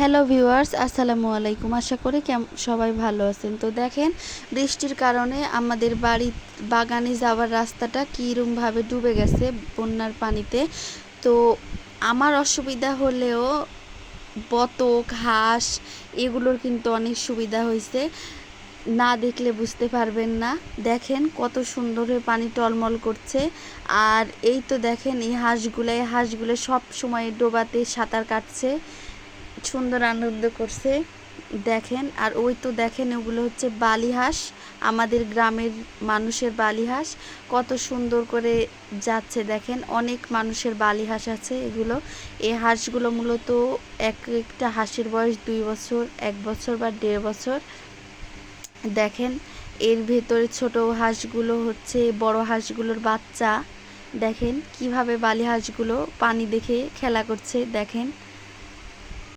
Hello viewers আসসালামু আলাইকুম। আশা করি কেম, সবাই ভালো আছেন। তো দেখেন, বৃষ্টির কারণে আমাদের বাড়ি, বাগানে যাওয়ার রাস্তাটা কীরমভাবে ডুবে গেছে বন্যার পানিতে। তো আমার অসুবিধা হলেও বতক, হাঁস এগুলোর কিন্তু অনেক সুবিধা হয়েছে। না দেখলে বুঝতে পারবেন না। দেখেন, কত সুন্দর হয়ে পানি টলমল করছে। আর এই তো দেখেন, এই হাঁসগুলো এই হাঁসগুলো সব সময় ডোবাতে সাঁতার কাটছে। সুন্দর আনন্দ করছে। দেখেন, আর ওই তো দেখেন, ওগুলো হচ্ছে বালি হাঁস আমাদের গ্রামের মানুষের বালি হাঁস কত সুন্দর করে যাচ্ছে, দেখেন, অনেক মানুষের বালি হাঁস আছে এগুলো। এই হাঁসগুলো মূলত এক একটা হাঁসের বয়স দুই বছর, এক বছর বা দেড় বছর। দেখেন, এর ভেতরে ছোট হাঁসগুলো হচ্ছে, বড় হাঁসগুলোর বাচ্চা। দেখেন, কীভাবে বালি হাঁসগুলো পানি দেখে খেলা করছে, দেখেন।